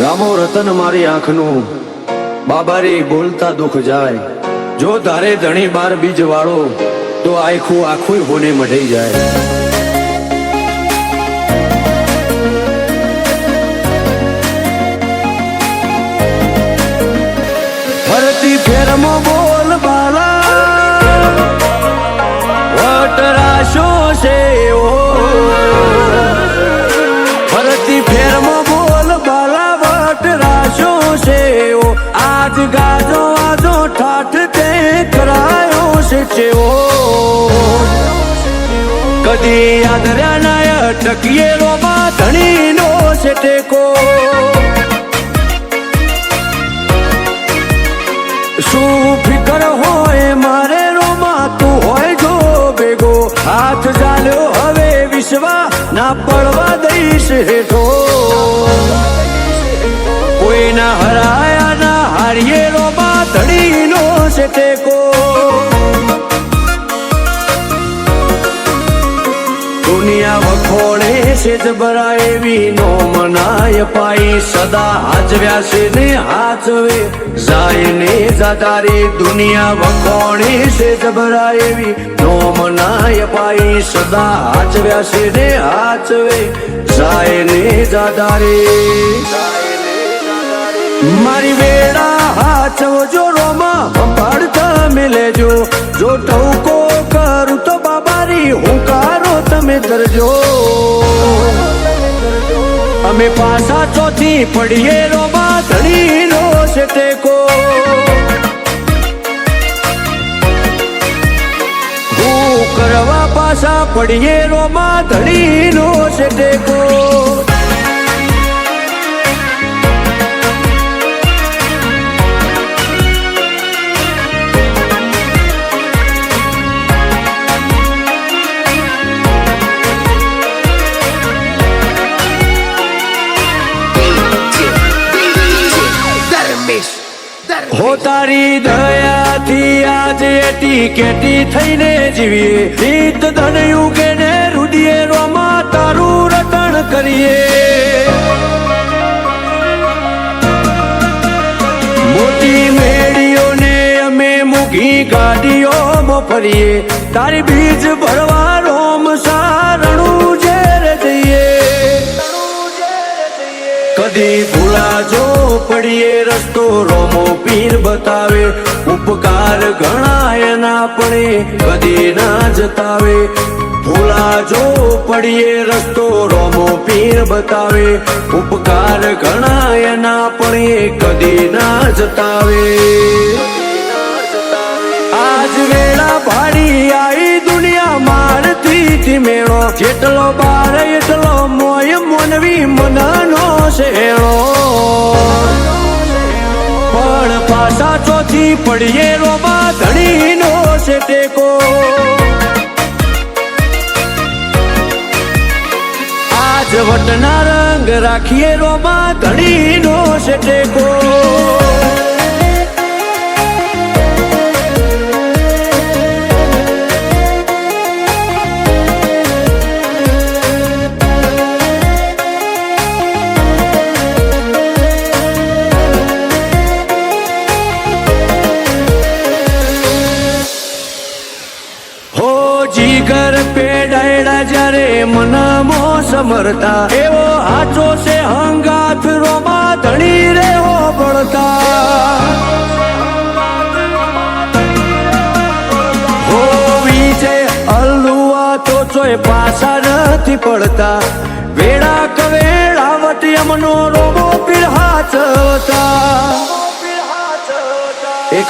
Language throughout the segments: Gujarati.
રામો રતન મારી આંખનું, બાબારી બોલતા દુઃખ જાય. જો ધારે ધણી બાર બીજ વાળો તો આખું આખું હોને મઢી જાય. ફરતી ફેરમો બોલ બાલા, વટરાશો છે કદી આદર્યા નાય ટકીએ રોમાં ધણીનો છે ટેકો શું ફિકર હોય મારે રોમાં તું હોય જો ભેગો? હાથ ચાલ્યો હવે વિશ્વા ના પડવા દઈશ હેઠો. કોઈના હરાયા ના હારીએ રોમાં ધડીનો છે ટેકો વખોળે છે જબરા એવી નો મનાય પાઈ સદા હાજવ્યા છે ને હાચવે. જાય ને જાતારી દુનિયા વખોળે છે જબરા એવી નો મનાય પાઈ સદા હાજવ્યા છે ને હાચવે. જાય ને જાતારી, મારી વેડા હાચવો જો રોમાં. સંભાળતા મિલેજો. જો ટવકો કરું તો બાબારી હુંકારો તમે કરજો અમે પાછા ચોથી પડીએ રોમાં, ધણીનો છે ટેકો હું કરવા પાછા પડીએ રોમાં, ધણીનો છે ટેકો હો તારી દયાથી આજે એટી કેટી થઈને જીવીએ. રીત ધન યુગે ને રુદિએ રોમા તારું રટણ કરીએ. મોટી મેળીઓને અમે મૂકી ગાડીઓમાં ફરીએ. તારી બીજ ભરવા ભૂલાજો પડીએ રસ્તો, રોમો પીર બતાવે. ઉપકાર ગણાય ના પડે, કદી ના જતાવે. ભૂલાજો પડીએ રસ્તો, રોમો પીર બતાવે. ઉપકાર ગણાય ના પડે, કદી ના જતાવે. આજ વેળા ભાડી આવી દુનિયા મારથી મેળો. જેટલો બાર, એટલો મોય મોનવી મનનો શેળો. પણ પાછા ચોથી પડીએ રોમાં ધણીનો છે ટેકો આજ વટના રંગ રાખીએ રોમાં ધણીનો છે ટેકો જીગર પેડાયડા જ્યારે મનમો સમરતા એવો હાચો છે હંગા રોમા ધણી રે પડતા. હો વિજય અલ્લુઆ પાછા નથી પડતા. વેળા કવેળાવટ યમનો રોમો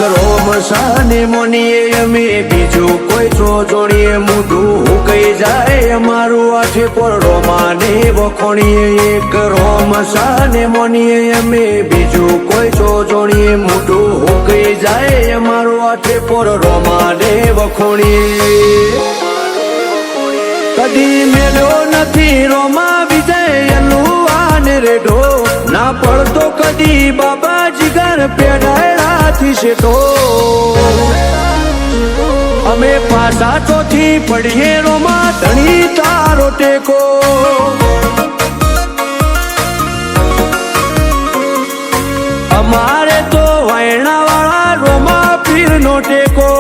એક મસાને સાને મોનીએ અમે બીજું કોઈ છો જોડીએ મોઢું હુકાઈ જાય અમારું આઠે પર માને વખોણીએ એક રો મસાને મોનીએ અમે બીજું કોઈ છો જોડીએ મોઢું હુકાઈ જાય અમારું આઠે પર માને વખોણીએ. કદી મેળ્યો નથી રોમા વિજય અલુવાન રેઢો. ના પડતો કદી બાબા જીગર પેડાયાથી શેઠો. અમે પાસા ચોથી પડીએ રોમા, ધણી તારો ટેકો. અમારે તો વાયણા વાળા રોમા પીર નો ટેકો.